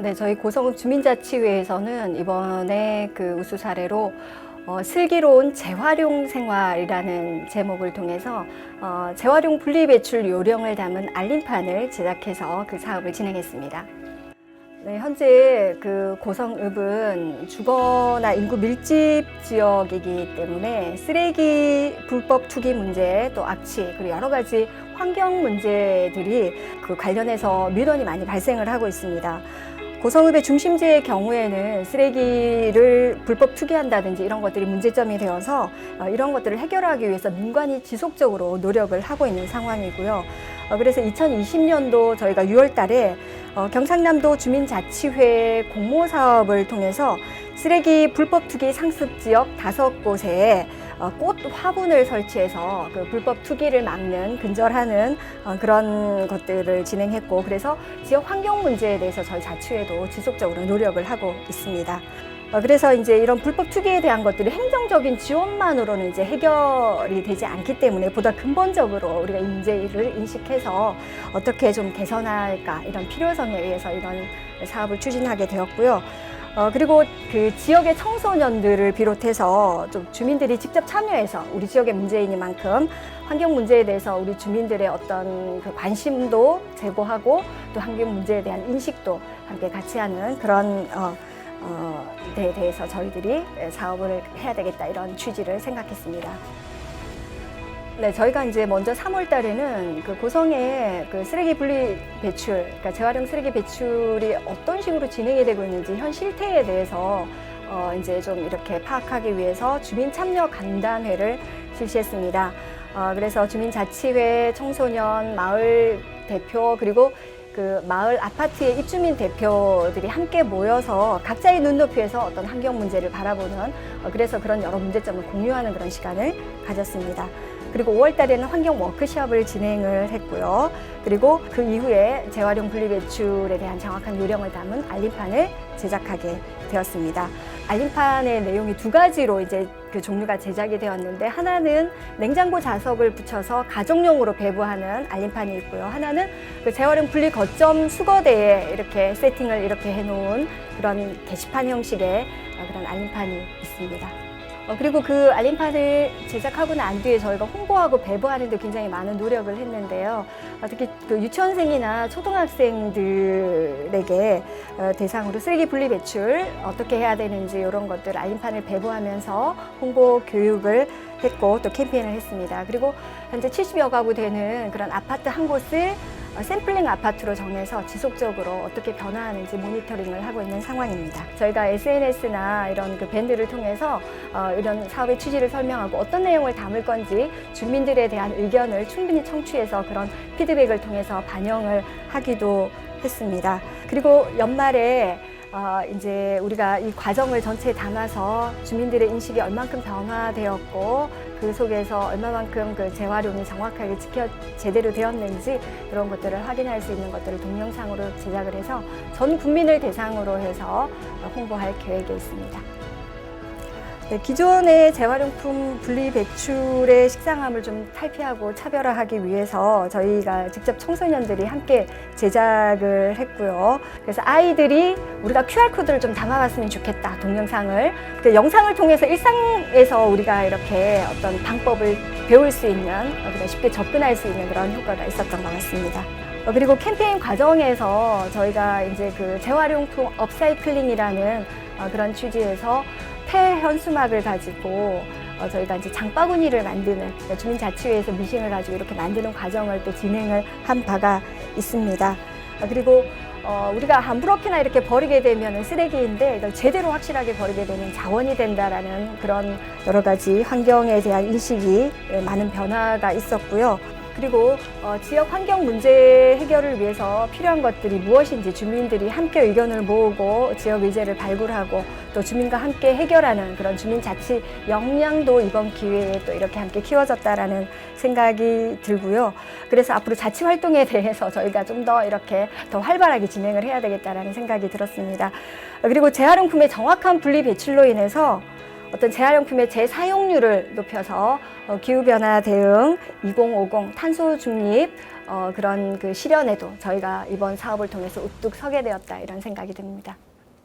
네, 저희 고성읍 주민자치회에서는 이번에 그 우수 사례로 어, 슬기로운 재활용 생활이라는 제목을 통해서 어, 재활용 분리배출 요령을 담은 알림판을 제작해서 그 사업을 진행했습니다. 네, 현재 그 고성읍은 주거나 인구 밀집 지역이기 때문에 쓰레기 불법 투기 문제, 또 악취, 그리고 여러 가지 환경 문제들이 그 관련해서 민원이 많이 발생을 하고 있습니다. 고성읍의 중심지의 경우에는 쓰레기를 불법 투기한다든지 이런 것들이 문제점이 되어서 어, 이런 것들을 해결하기 위해서 민관이 지속적으로 노력을 하고 있는 상황이고요. 어, 그래서 2020년도 저희가 6월 달에 어, 경상남도 주민자치회 공모 사업을 통해서 쓰레기 불법 투기 상습 지역 다섯 곳에 어, 꽃 화분을 설치해서 그 불법 투기를 막는 근절하는 어, 그런 것들을 진행했고 그래서 지역 환경 문제에 대해서 저희 자치회도 지속적으로 노력을 하고 있습니다. 어, 그래서 이제 이런 불법 투기에 대한 것들이 행정적인 지원만으로는 이제 해결이 되지 않기 때문에 보다 근본적으로 우리가 이 문제를 인식해서 어떻게 좀 개선할까 이런 필요성에 의해서 이런 사업을 추진하게 되었고요. 어, 그리고 그 지역의 청소년들을 비롯해서 좀 주민들이 직접 참여해서 우리 지역의 문제이니만큼 환경 문제에 대해서 우리 주민들의 어떤 그 관심도 제고하고 또 환경 문제에 대한 인식도 함께 같이 하는 그런 어, 어, 데 대해서 저희들이 사업을 해야 되겠다 이런 취지를 생각했습니다. 네, 저희가 이제 먼저 3월 달에는 그 고성의 그 쓰레기 분리 배출, 그러니까 재활용 쓰레기 배출이 어떤 식으로 진행이 되고 있는지 현 실태에 대해서 어, 이제 좀 이렇게 파악하기 위해서 주민 참여 간담회를 실시했습니다. 어, 그래서 주민자치회, 청소년, 마을 대표, 그리고 그 마을 아파트의 입주민 대표들이 함께 모여서 각자의 눈높이에서 어떤 환경 문제를 바라보는 어, 그래서 그런 여러 문제점을 공유하는 그런 시간을 가졌습니다. 그리고 5월 달에는 환경 워크숍을 진행을 했고요. 그리고 그 이후에 재활용 분리배출에 대한 정확한 요령을 담은 알림판을 제작하게 되었습니다. 알림판의 내용이 두 가지로 이제 그 종류가 제작이 되었는데 하나는 냉장고 자석을 붙여서 가정용으로 배부하는 알림판이 있고요. 하나는 그 재활용 분리 거점 수거대에 이렇게 세팅을 이렇게 해놓은 그런 게시판 형식의 그런 알림판이 있습니다. 어, 그리고 그 알림판을 제작하고 난 뒤에 저희가 홍보하고 배부하는 데 굉장히 많은 노력을 했는데요. 어, 특히 그 유치원생이나 초등학생들에게 어, 대상으로 쓰레기 분리 배출 어떻게 해야 되는지 이런 것들 알림판을 배부하면서 홍보 교육을 했고 또 캠페인을 했습니다. 그리고 현재 70여 가구 되는 그런 아파트 한 곳을 어, 샘플링 아파트로 정해서 지속적으로 어떻게 변화하는지 모니터링을 하고 있는 상황입니다. 저희가 SNS나 이런 그 밴드를 통해서 어, 이런 사업의 취지를 설명하고 어떤 내용을 담을 건지 주민들에 대한 의견을 충분히 청취해서 그런 피드백을 통해서 반영을 하기도 했습니다. 그리고 연말에 어, 이제 우리가 이 과정을 전체에 담아서 주민들의 인식이 얼만큼 변화되었고 그 속에서 얼마만큼 그 재활용이 정확하게 지켜 제대로 되었는지 그런 것들을 확인할 수 있는 것들을 동영상으로 제작을 해서 전 국민을 대상으로 해서 홍보할 계획에 있습니다. 네, 기존의 재활용품 분리 배출의 식상함을 좀 탈피하고 차별화하기 위해서 저희가 직접 청소년들이 함께 제작을 했고요. 그래서 아이들이 우리가 QR코드를 좀 담아봤으면 좋겠다, 동영상을. 그 영상을 통해서 일상에서 우리가 이렇게 어떤 방법을 배울 수 있는, 쉽게 접근할 수 있는 그런 효과가 있었던 것 같습니다. 어, 그리고 캠페인 과정에서 저희가 이제 그 재활용품 업사이클링이라는 어, 그런 취지에서 폐현수막을 가지고 어, 저희가 이제 장바구니를 만드는 그러니까 주민자치회에서 미싱을 가지고 이렇게 만드는 과정을 또 진행을 한 바가 있습니다. 어, 그리고 어, 우리가 함부롭게나 이렇게 버리게 되면 쓰레기인데 제대로 확실하게 버리게 되면 자원이 된다라는 그런 여러 가지 환경에 대한 인식이 예, 많은 변화가 있었고요. 그리고 어, 지역 환경 문제 해결을 위해서 필요한 것들이 무엇인지 주민들이 함께 의견을 모으고 지역 의제를 발굴하고 또 주민과 함께 해결하는 그런 주민 자치 역량도 이번 기회에 또 이렇게 함께 키워졌다라는 생각이 들고요. 그래서 앞으로 자치 활동에 대해서 저희가 좀 더 이렇게 더 활발하게 진행을 해야 되겠다라는 생각이 들었습니다. 그리고 재활용품의 정확한 분리 배출로 인해서 어떤 재활용품의 재사용률을 높여서 어, 기후변화 대응 2050 탄소 중립 어, 그런 그 실현에도 저희가 이번 사업을 통해서 우뚝 서게 되었다 이런 생각이 듭니다.